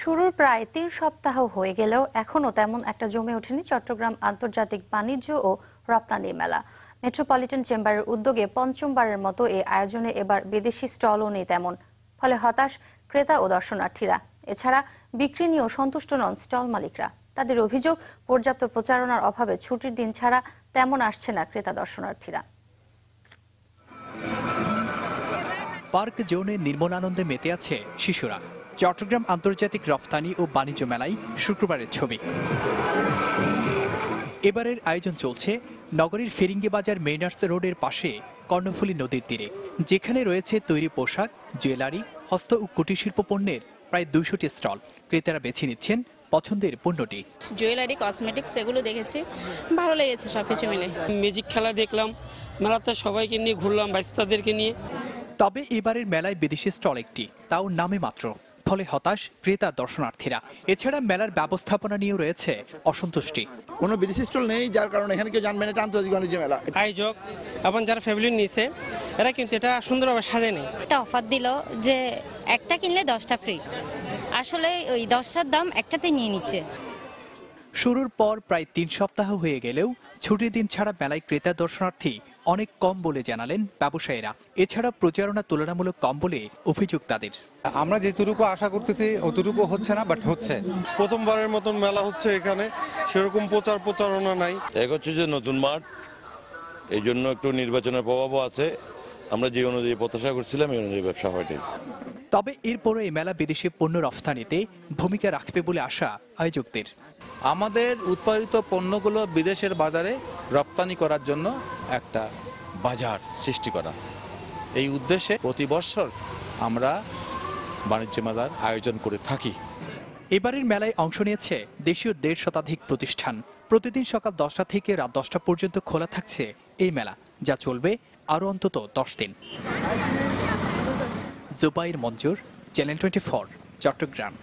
শুরুর প্রায় তিন সপ্তাহ হয়ে গেলেও এখনও তেমন একটা জমে ওঠেনি চট্টগ্রাম আন্তর্জাতিক বাণিজ্য ও রপ্তানি মেলা। মেট্রোপলিটন চেম্বারের উদ্যোগে পঞ্চমবারের মতো এই আয়োজনে এবার বিদেশি স্টলও নেই তেমন, ফলে হতাশ ক্রেতা ও দর্শনার্থীরা। এছাড়া বিক্রি নিয়েও সন্তুষ্ট নন স্টল মালিকরা। তাদের অভিযোগ, পর্যাপ্ত প্রচারণার অভাবে ছুটির দিন ছাড়া তেমন আসছে না ক্রেতা দর্শনার্থীরা। পার্ক জোনে নির্মলানন্দে মেতে আছে শিশুরা। চট্টগ্রাম আন্তর্জাতিক রফতানি ও বাণিজ্য মেলায় শুক্রবারের ছবি। এবারের আয়োজন চলছে নগরীর ফিরিঙ্গি বাজার মেইনার্স রোডের পাশে কর্ণফুলী নদীর তীরে যেখানে রয়েছে তৈরি পোশাক জুয়েলারি হস্ত ও কুটির শিল্প পণ্যের প্রায় দুইশোটি স্টল। ক্রেতারা বেছে নিচ্ছেন পছন্দের পণ্যটি। জুয়েলারি কসমেটিক্স এগুলো দেখেছি। ভালো লেগেছে সবকিছু মিলে। ম্যাজিক খেলা দেখলাম মেলাতে সবাইকে নিয়ে ঘুরলাম বাইস্তাদেরকে নিয়ে। তবে এবারের মেলায় বিদেশি স্টল একটি তাও নামে মাত্র। ফলে হতাশ ক্রেতা দর্শনার্থীরা। এছাড়া মেলার ব্যবস্থাপনা নিয়েও রয়েছে অসন্তুষ্টি। কোনো বিদেশি স্টল নেই যার কারণে এখানে কেউ জানবেন এটা আন্তর্জাতিক বাণিজ্য মেলা। আয়োজক এবং যারা ফ্যামিলি নিয়েছে এরা কিন্তু এটা সুন্দরভাবে সাজে নেই একটা অফার দিল যে একটা কিনলে দশটা ফ্রি আসলে ওই দশটার দাম একটাতে নিয়ে নিচ্ছে। শুরুর পর প্রায় তিন সপ্তাহ হয়ে গেলেও ছুটির দিন ছাড়া মেলায় ক্রেতা দর্শনার্থী অনেক কম বলে জানালেন ব্যবসায়ীরা। এছাড়া প্রচারণা তুলনামূলক কম বলে অভিযোগ তাদের। আমরা যেটুকু আশা করতেছি অতটুকু হচ্ছে না বাট হচ্ছে। প্রথমবারের মতন মেলা হচ্ছে এখানে সেরকম প্রচার প্রচারণা নাই। এক হচ্ছে যে নতুন মাঠ এই জন্য একটু নির্বাচনের প্রভাবও আছে। আমরা যে অনুযায়ী প্রত্যাশা করছিলাম এই অনুযায়ী ব্যবসা হয়নি। তবে এরপরও এই মেলা বিদেশি পণ্য রফতানিতে ভূমিকা রাখবে বলে আশা আয়োজকদের। আমাদের উৎপাদিত পণ্যগুলো বিদেশের বাজারে রপ্তানি করার জন্য একটা বাজার সৃষ্টি করা। এই উদ্দেশ্যে প্রতি বছর আমরা বাণিজ্য মেলার আয়োজন করে থাকি। এবারের মেলায় অংশ নিয়েছে দেশীয় দেড় শতাধিক প্রতিষ্ঠান। প্রতিদিন সকাল দশটা থেকে রাত দশটা পর্যন্ত খোলা থাকছে এই মেলা যা চলবে আরও অন্তত দশ দিন। Zubair Manzur channel twenty Chattogram.